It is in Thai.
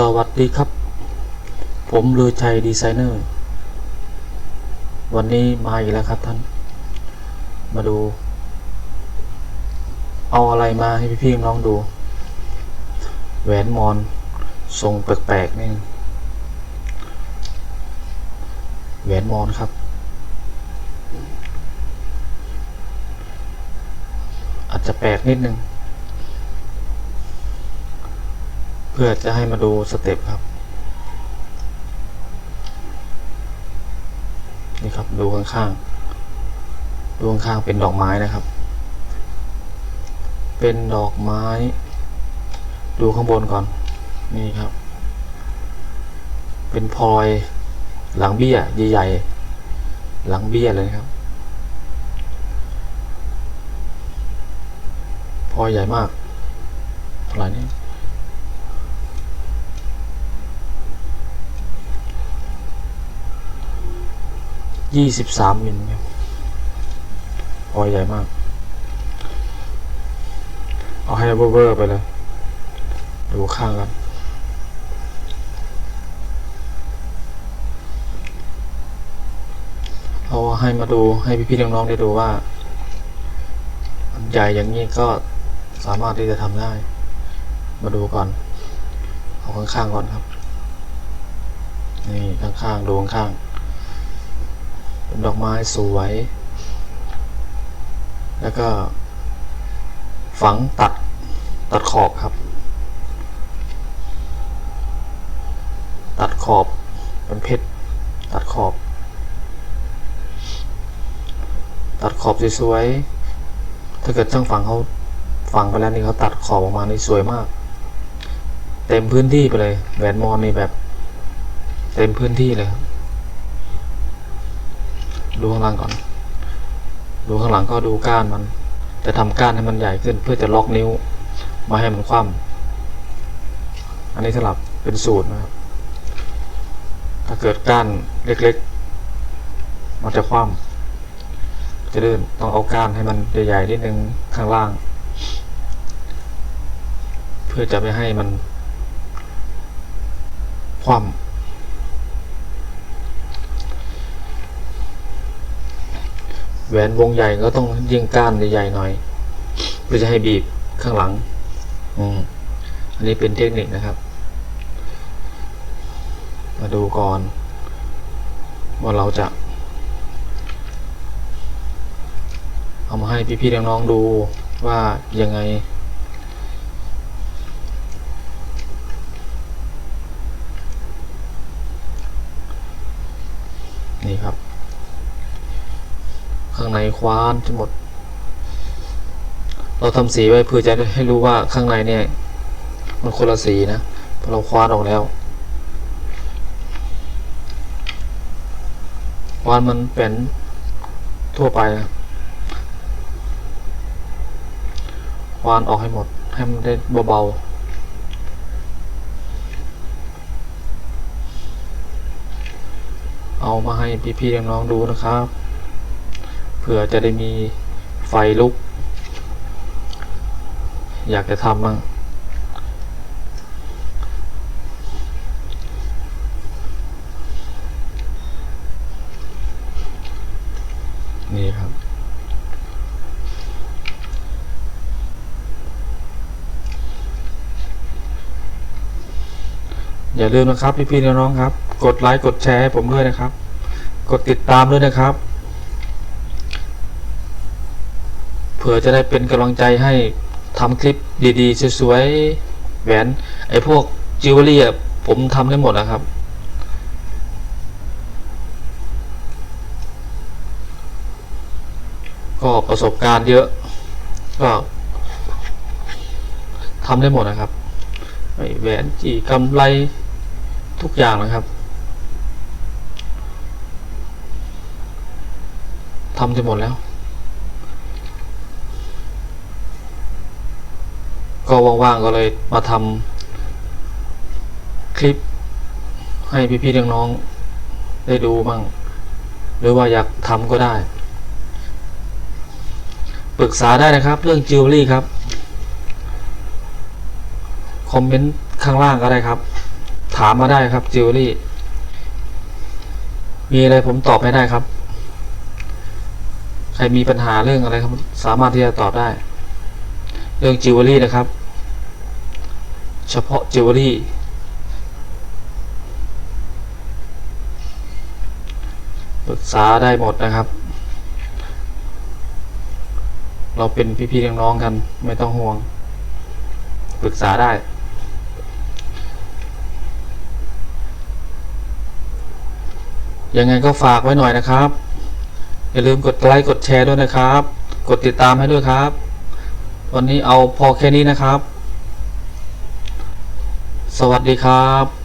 สวัสดีครับ ผมเลือชัยดีไซเนอร์ วันนี้มาอีกแล้วครับท่าน มาดู เอาอะไรมาให้พี่ๆน้องดู แหวนมอนทรงแปลกๆนี่ แหวนมอนครับ อาจจะแปลกนิดนึง เพื่อจะให้มาดูสเต็ปครับ นี่ครับดูข้างๆดูข้างๆเป็นดอกไม้นะครับ เป็นดอกไม้ ดูข้างบนก่อน นี่ครับ เป็นพลอยหลังเบี้ยใหญ่ๆ หลังเบี้ยเลยครับ พลอยใหญ่มากเท่าไหร่นี่ ยี่สิบสามมิลครับพอยใหญ่มาก เอาให้เวอร์ไปเลย ดูข้างกันเอาให้มาดูให้พี่ๆน้องๆได้ดูว่าอันใหญ่อย่างนี้ก็สามารถที่จะทำได้ มาดูก่อน เอาข้างๆก่อนครับ นี่ข้างๆดูข้างๆ เป็นดอกไม้สวย แล้วก็ฝังตัดตัดขอบครับ ตัดขอบเป็นเพชรตัดขอบ ตัดขอบสวยๆถ้าเกิดช่างฝังเขาฝังไปแล้วนี่เขาตัดขอบออกมานี่สวยมาก เต็มพื้นที่ไปเลยแหวนมอนนี่แบบ เต็มพื้นที่เลยครับ ดูข้างล่างก่อน ดูข้างหลังก็ดูก้านมันจะทำก้านให้มันใหญ่ขึ้น เพื่อจะล็อกนิ้วมาให้มันคว่ำอันนี้สลับเป็นสูตรนะครับ ถ้าเกิดก้านเล็กๆ มันจะคว่ำจะลื่นต้องเอาก้านให้มันใหญ่ๆนิดนึงข้างล่าง เพื่อจะไม่ให้มันคว่ำ แหวนวงใหญ่ก็ต้องยิงก้านใหญ่ๆหน่อยเพื่อจะให้บีบข้างหลัง อืมอันนี้เป็นเทคนิคนะครับ มาดูก่อน ว่าเราจะ เอามาให้พี่ๆน้องๆดูว่ายังไงนี่ครับ ข้างในคว้านทั้งหมด เราทำสีไว้เพื่อจะให้รู้ว่าข้างในเนี่ย มันคนละสีนะพอเราคว้านออกแล้วควานมันเป็นทั่วไปนะควานออกให้หมด ให้มันได้เบาๆเอามาให้พี่ๆน้องๆดูนะครับ เผื่อจะได้มีไฟลุก อยากจะทำมั่งนี่ครับ อย่าลืมนะครับพี่ๆน้องๆครับ กดไลค์กดแชร์ให้ผมด้วยนะครับ กดติดตามด้วยนะครับ ผื่อจะได้เป็นกำลังใจให้ทำคลิปดีๆ สวยๆ แหวน ไอ้พวกจิวเวลรี่อะผมทำได้หมดนะครับ ก็ประสบการณ์เยอะ ก็ทำได้หมดนะครับ ไอ้แหวนจีกำไรทุกอย่างนะครับทำได้หมดแล้ว ก็ว่างๆก็เลยมาทำคลิปให้พี่ๆน้องๆได้ดูบ้าง หรือว่าอยากทำก็ได้ ปรึกษาได้นะครับ เรื่องจิวเวลรี่ครับ คอมเมนต์ข้างล่างก็ได้ครับ ถามมาได้ครับจิวเวลรี่ มีอะไรผมตอบให้ได้ครับ ใครมีปัญหาเรื่องอะไรครับ สามารถที่จะตอบได้ เรื่องจิวเวลรี่นะครับ เฉพาะจิวเวลรี่ปรึกษาได้หมดนะครับ เราเป็นพี่ๆน้องๆกันไม่ต้องห่วง ปรึกษาได้ยังไงก็ฝากไว้หน่อยนะครับ อย่าลืมกดไลค์กดแชร์ด้วยนะครับ กดติดตามให้ด้วยครับ วันนี้เอาพอแค่นี้นะครับ สวัสดีครับ